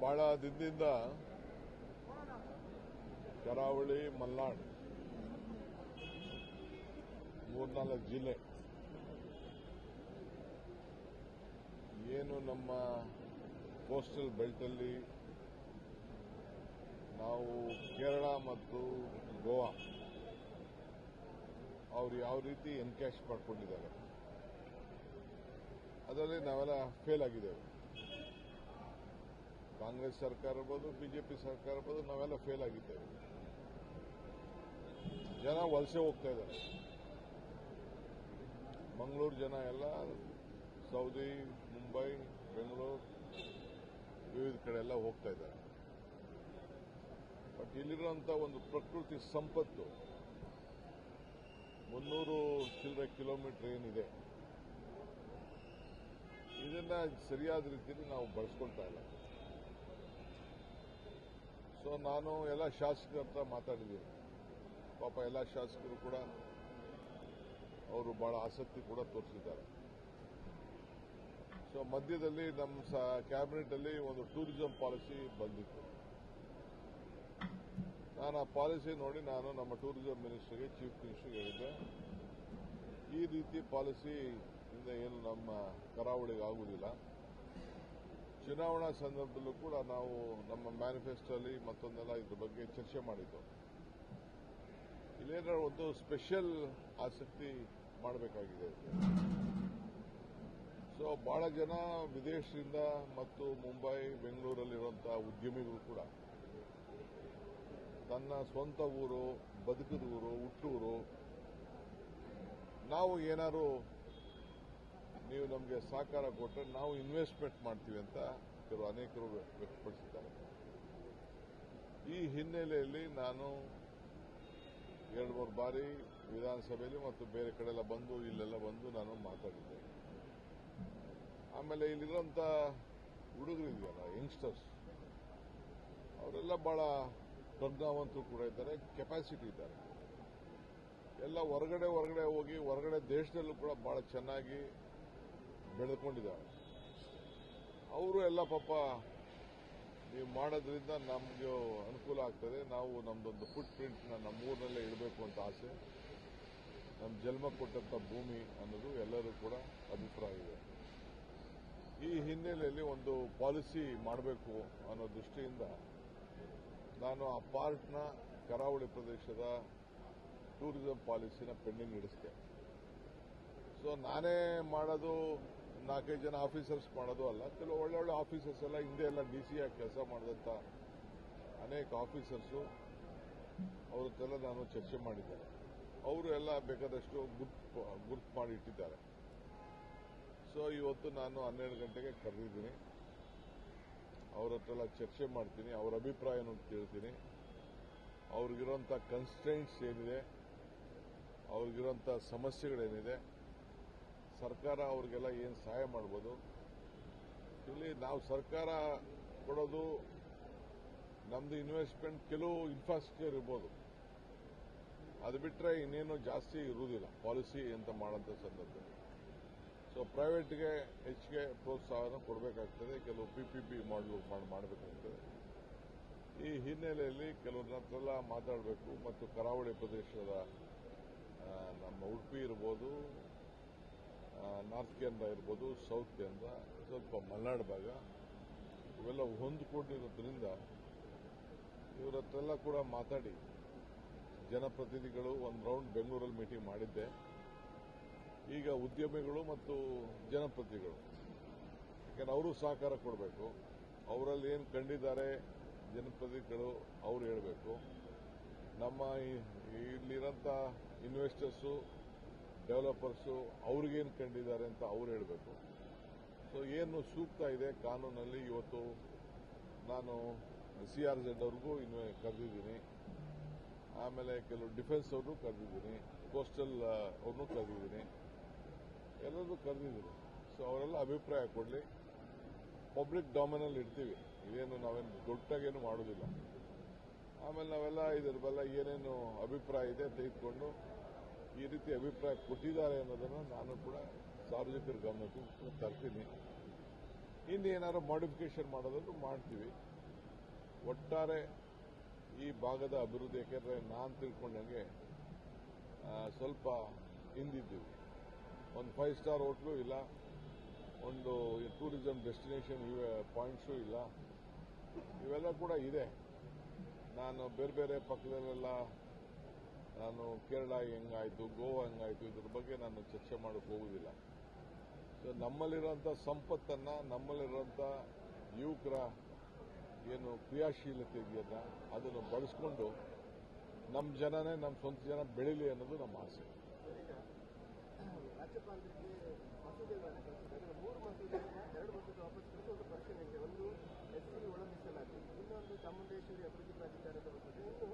ಬಹಳ ದಿನದಿಂದ ಕರಾವಳಿ, ಮಲ್ನಾಡ್, ಮೂರ್ನಾಲ್ಕು ಜಿಲ್ಲೆ. ಏನು ನಮ್ಮ ಕೋಸ್ಟಲ್ ಬೆಲ್ಟಲ್ಲಿ ನಾವು ಕೇರಳ ಮತ್ತು ಗೋವಾ ಅವರು ಯಾವ ರೀತಿ ಎನ್ಕ್ಯಾಶ್ ಮಾಡ್ಕೊಂಡಿದ್ದಾರೆ. ಅದರಲ್ಲಿ ನಾವೆಲ್ಲ ಫೇಲ್ ಆಗಿದ್ದೇವೆ. ಕಾಂಗ್ರೆಸ್ ಸರ್ಕಾರ ಇರ್ಬೋದು, ಬಿಜೆಪಿ ಸರ್ಕಾರ ಇರ್ಬೋದು, ನಾವೆಲ್ಲ ಫೇಲ್ ಆಗಿದ್ದೇವೆ. ಜನ ವಲಸೆ ಹೋಗ್ತಾ ಇದ್ದಾರೆ. ಮಂಗಳೂರು ಜನ ಎಲ್ಲ, ಸೌದಿ, ಮುಂಬೈ, ಬೆಂಗಳೂರು, ವಿವಿಧ ಕಡೆ ಎಲ್ಲ ಹೋಗ್ತಾ ಇದ್ದಾರೆ. ಬಟ್ ಇಲ್ಲಿರುವಂಥ ಒಂದು ಪ್ರಕೃತಿ ಸಂಪತ್ತು, ಮುನ್ನೂರು ಚಿಲ್ಲರೆ ಕಿಲೋಮೀಟರ್ ಏನಿದೆ, ಇದನ್ನ ಸರಿಯಾದ ರೀತಿಯಲ್ಲಿ ನಾವು ಬಳಸ್ಕೊಳ್ತಾ ಇಲ್ಲ. ಸೊ ನಾನು ಎಲ್ಲ ಶಾಸಕರ ಹತ್ರ ಮಾತಾಡಿದ್ದೀನಿ. ಪಾಪ ಎಲ್ಲ ಶಾಸಕರು ಕೂಡ ಅವರು ಬಹಳ ಆಸಕ್ತಿ ಕೂಡ ತೋರಿಸಿದ್ದಾರೆ. ಸೊ ಮಧ್ಯದಲ್ಲಿ ನಮ್ಮ ಕ್ಯಾಬಿನೆಟ್ ಅಲ್ಲಿ ಒಂದು ಟೂರಿಸಂ ಪಾಲಿಸಿ ಬಂದಿತ್ತು. ನಾನು ಆ ಪಾಲಿಸಿ ನೋಡಿ ನಾನು ನಮ್ಮ ಟೂರಿಸಂ ಮಿನಿಸ್ಟರ್ಗೆ, ಚೀಫ್ ಮಿನಿಸ್ಟರ್ಗೆ ಹೇಳಿದ್ದೆ. ಈ ರೀತಿ ಪಾಲಿಸಿ ಇಂದ ಏನು ನಮ್ಮ ಕರಾವಳಿಗೆ ಆಗುವುದಿಲ್ಲ ಚುನಾವಣಾ ಸಂದರ್ಭದಲ್ಲೂ ಕೂಡ ನಾವು ನಮ್ಮ ಮ್ಯಾನಿಫೆಸ್ಟೋಲ್ಲಿ ಮತ್ತೊಂದೆಲ್ಲ ಇದ್ರ ಬಗ್ಗೆ ಚರ್ಚೆ ಮಾಡಿದ್ದು. ಇಲ್ಲೇನಾದ್ರು ಒಂದು ಸ್ಪೆಷಲ್ ಆಸಕ್ತಿ ಮಾಡಬೇಕಾಗಿದೆ ಸೊ ಬಹಳ ಜನ ವಿದೇಶದಿಂದ ಮತ್ತು ಮುಂಬೈ ಬೆಂಗಳೂರಲ್ಲಿರುವಂತಹ ಉದ್ಯಮಿಗಳು ಕೂಡ ತನ್ನ ಸ್ವಂತ ಊರು, ಬದುಕಿದ ಊರು, ಹುಟ್ಟೂರು, ನಾವು ಏನಾದ್ರು ನೀವು ನಮಗೆ ಸಹಕಾರ ಕೊಟ್ಟರೆ ನಾವು ಇನ್ವೆಸ್ಟ್ಮೆಂಟ್ ಮಾಡ್ತೀವಿ ಅಂತ ಕೆಲವು ಅನೇಕರು ವ್ಯಕ್ತಪಡಿಸಿದ್ದಾರೆ. ಈ ಹಿನ್ನೆಲೆಯಲ್ಲಿ ನಾನು ಎರಡು ಮೂರು ಬಾರಿ ವಿಧಾನಸಭೆಯಲ್ಲಿ ಮತ್ತು ಬೇರೆ ಕಡೆ ಎಲ್ಲ ಬಂದು, ಇಲ್ಲೆಲ್ಲ ಬಂದು ನಾನು ಮಾತಾಡಿದ್ದೆ. ಆಮೇಲೆ ಇಲ್ಲಿರುವಂತ ಹುಡುಗರು ಇದೆಯಲ್ಲ ಯಂಗ್ಸ್ಟರ್ಸ್ ಅವರೆಲ್ಲ ಬಹಳ ಪ್ರಜ್ಞಾವಂತರು ಕೂಡ ಇದ್ದಾರೆ ಕೆಪಾಸಿಟಿ ಇದ್ದಾರೆ. ಎಲ್ಲ ಹೊರಗಡೆ ಹೊರಗಡೆ ಹೋಗಿ, ಹೊರಗಡೆ ದೇಶದಲ್ಲೂ ಕೂಡ ಬಹಳ ಚೆನ್ನಾಗಿ ಬೆಳೆದುಕೊಂಡಿದ್ದಾರೆ ಅವರು ಎಲ್ಲ ಪಾಪ ನೀವು ಮಾಡೋದ್ರಿಂದ ನಮಗೆ ಅನುಕೂಲ ಆಗ್ತದೆ. ನಾವು ನಮ್ದೊಂದು ಫುಟ್ ಪ್ರಿಂಟ್ನ ನಮ್ಮೂರಿನಲ್ಲೇ ಇಡಬೇಕು ಅಂತ ಆಸೆ. ನಮ್ಮ ಜನ್ಮ ಕೊಟ್ಟಂತ ಭೂಮಿ ಅನ್ನೋದು ಎಲ್ಲರೂ ಕೂಡ ಅಭಿಪ್ರಾಯ ಇದೆ. ಈ ಹಿನ್ನೆಲೆಯಲ್ಲಿ ಒಂದು ಪಾಲಿಸಿ ಮಾಡಬೇಕು ಅನ್ನೋ ದೃಷ್ಟಿಯಿಂದ ನಾನು ಆ ಪಾರ್ಟ್ನ ಕರಾವಳಿ ಪ್ರದೇಶದ ಟೂರಿಸಂ ಪಾಲಿಸಿನ ಪೆಂಡಿಂಗ್ ಇಡಿಸಿದೆ ಸೊ ನಾನೇ ಮಾಡೋದು ನಾಲ್ಕೈದು ಜನ ಆಫೀಸರ್ಸ್ ಮಾಡೋದು ಅಲ್ಲ. ಕೆಲವು ಒಳ್ಳೆ ಒಳ್ಳೆ ಆಫೀಸರ್ಸ್ ಎಲ್ಲ ಹಿಂದೆ ಎಲ್ಲ ಡಿ ಸಿ ಆಗಿ ಕೆಲಸ ಮಾಡಿದಂಥ ಅನೇಕ ಆಫೀಸರ್ಸು ಅವ್ರದ್ದೆಲ್ಲ ನಾನು ಚರ್ಚೆ ಮಾಡಿದ್ದೇನೆ. ಅವರು ಎಲ್ಲ ಬೇಕಾದಷ್ಟು ಗುರ್ತು ಗುರ್ತು ಮಾಡಿ ಇಟ್ಟಿದ್ದಾರೆ. ಸೊ ಇವತ್ತು ನಾನು ಹನ್ನೆರಡು ಗಂಟೆಗೆ ಕರೆದಿದ್ದೀನಿ. ಅವ್ರ ಹತ್ರ ಎಲ್ಲ ಚರ್ಚೆ ಮಾಡ್ತೀನಿ, ಅವ್ರ ಅಭಿಪ್ರಾಯನೂ ಕೇಳ್ತೀನಿ. ಅವ್ರಿಗಿರೋಂಥ ಕನ್ಸ್ಟೆಂಟ್ಸ್ ಏನಿದೆ ಅವ್ರಿಗಿರೋಂಥ ಸಮಸ್ಯೆಗಳೇನಿದೆ ಸರ್ಕಾರ ಅವ್ರಿಗೆಲ್ಲ ಏನು ಸಹಾಯ ಮಾಡ್ಬೋದು? ಇಲ್ಲಿ ನಾವು ಸರ್ಕಾರ ಕೊಡೋದು, ನಮ್ದು ಇನ್ವೆಸ್ಟ್ಮೆಂಟ್ ಕೆಲವು ಇನ್ಫ್ರಾಸ್ಟ್ರಕ್ಚರ್ ಇರ್ಬೋದು. ಅದು ಬಿಟ್ಟರೆ ಇನ್ನೇನು ಜಾಸ್ತಿ ಇರುವುದಿಲ್ಲ ಪಾಲಿಸಿ ಅಂತ ಮಾಡೋಂಥ ಸಂದರ್ಭದಲ್ಲಿ ಸೊ ಪ್ರೈವೇಟ್ಗೆ ಹೆಚ್ಚಿಗೆ ಪ್ರೋತ್ಸಾಹನ ಕೊಡಬೇಕಾಗ್ತದೆ, ಕೆಲವು ಪಿಪಿಪಿ ಮಾಡಲು ಮಾಡಬೇಕಾಗ್ತದೆ. ಈ ಹಿನ್ನೆಲೆಯಲ್ಲಿ ಕೆಲವ್ರ ಹತ್ರ ಮಾತಾಡಬೇಕು, ಮತ್ತು ಕರಾವಳಿ ಪ್ರದೇಶದ ನಮ್ಮ ಉಡುಪಿ ಇರ್ಬೋದು ನಾರ್ತ್ ಕೇಂದ್ರ ಇರ್ಬೋದು ಸೌತ್ ಕೇಂದ್ರ ಸ್ವಲ್ಪ ಮಲೆನಾಡು ಭಾಗ, ಇವೆಲ್ಲ ಹೊಂದಿಕೊಂಡಿರೋದ್ರಿಂದ ಇವರ ಹತ್ರ ಎಲ್ಲ ಕೂಡ ಮಾತಾಡಿ. ಜನಪ್ರತಿನಿಧಿಗಳು ಒಂದು ರೌಂಡ್ ಬೆಂಗಳೂರಲ್ಲಿ ಮೀಟಿಂಗ್ ಮಾಡಿದ್ದೆ. ಈಗ ಉದ್ಯಮಿಗಳು ಮತ್ತು ಜನಪ್ರತಿನಿಧಿಗಳು. ಯಾಕಂದ್ರೆ ಅವರು ಸಹಕಾರ ಕೊಡಬೇಕು. ಅವರಲ್ಲಿ ಏನು ಕಂಡಿದ್ದಾರೆ ಜನಪ್ರತಿನಿಧಿಗಳು, ಅವರು ಹೇಳಬೇಕು. ನಮ್ಮ ಇಲ್ಲಿರೋಂಥ ಇನ್ವೆಸ್ಟರ್ಸು ಡೆವಲಪರ್ಸು ಅವ್ರಿಗೇನು ಕಂಡಿದ್ದಾರೆ ಅಂತ ಅವ್ರು ಹೇಳಬೇಕು. ಸೊ ಏನು ಸೂಕ್ತ ಇದೆ ಕಾನೂನಲ್ಲಿ? ಇವತ್ತು ನಾನು ಸಿ ಆರ್ ಝೆಡ್ ಅವ್ರಿಗೂ ಇನ್ನು ಕರೆದಿದ್ದೀನಿ. ಆಮೇಲೆ ಕೆಲವು ಡಿಫೆನ್ಸ್ ಅವ್ರನ್ನೂ ಕರೆದಿದ್ದೀನಿ. ಕೋಸ್ಟಲ್ ಅವ್ರನ್ನೂ ಕರೆದಿದ್ದೀನಿ. ಎಲ್ಲರೂ ಕರೆದಿದ್ದೀನಿ. ಸೊ ಅವರೆಲ್ಲ ಅಭಿಪ್ರಾಯ ಕೊಡಲಿ. ಪಬ್ಲಿಕ್ ಡಾಮಿನಲ್ಲಿ ಇಡ್ತೀವಿ. ಇದೇನು ನಾವೇನು ದೊಡ್ಡಾಗೇನು ಮಾಡೋದಿಲ್ಲ. ಆಮೇಲೆ ನಾವೆಲ್ಲ ಇದ್ರ ಬೆಲ್ಲ ಏನೇನು ಅಭಿಪ್ರಾಯ ಇದೆ ತೆಗೆದುಕೊಂಡು ಈ ರೀತಿ ಅಭಿಪ್ರಾಯ ಕೊಟ್ಟಿದ್ದಾರೆ ಅನ್ನೋದನ್ನು ನಾನು ಕೂಡ ಸಾರ್ವಜನಿಕರ ಗಮನಕ್ಕೆ ತರ್ತೀನಿ. ಇನ್ನೇನಾದ್ರು ಮಾಡಿಫಿಕೇಶನ್ ಮಾಡೋದನ್ನು ಮಾಡ್ತೀವಿ. ಒಟ್ಟಾರೆ ಈ ಭಾಗದ ಅಭಿವೃದ್ಧಿ, ಯಾಕೆಂದರೆ ನಾನು ತಿಳ್ಕೊಂಡಂಗೆ ಸ್ವಲ್ಪ ಹಿಂದಿದ್ದೀವಿ. ಒಂದು ಫೈವ್ ಸ್ಟಾರ್ ಹೋಟ್ಲು ಇಲ್ಲ, ಒಂದು ಟೂರಿಸಂ ಡೆಸ್ಟಿನೇಷನ್ ಪಾಯಿಂಟ್ಸು ಇಲ್ಲ. ಇವೆಲ್ಲ ಕೂಡ ಇದೆ. ನಾನು ಬೇರೆ ಬೇರೆ ಪಕ್ಕದಲ್ಲೆಲ್ಲ ನಾನು ಕೇರಳ ಹೆಂಗಾಯ್ತು, ಗೋವಾ ಹೆಂಗಾಯ್ತು ಇದ್ರ ಬಗ್ಗೆ ನಾನು ಚರ್ಚೆ ಮಾಡೋಕ್ಕೆ ಹೋಗುದಿಲ್ಲ. ಸೊ ಸಂಪತ್ತನ್ನ ನಮ್ಮಲ್ಲಿರುವಂಥ ಯುವಕರ ಏನು ಕ್ರಿಯಾಶೀಲತೆ ಇದೆಯಲ್ಲ ಅದನ್ನು ಬಳಸ್ಕೊಂಡು ನಮ್ಮ ಜನನೇ ನಮ್ಮ ಸ್ವಂತ ಜನ ಬೆಳೀಲಿ ಅನ್ನೋದು ನಮ್ಮ ಆಸೆ. ಚಾಮುಂಡೇಶ್ವರಿ ಅಭಿವೃದ್ಧಿ ಪ್ರಾಧಿಕಾರದ ಇನ್ನು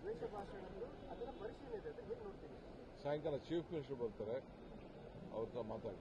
ದ್ವೇಷ ಭಾಷಣದ್ದು ಸಾಯಂಕಾಲ ಚೀಫ್ ಮಿನಿಸ್ಟರ್ ಬರ್ತಾರೆ ಅವ್ರನ್ನ ಮಾತಾಡಿ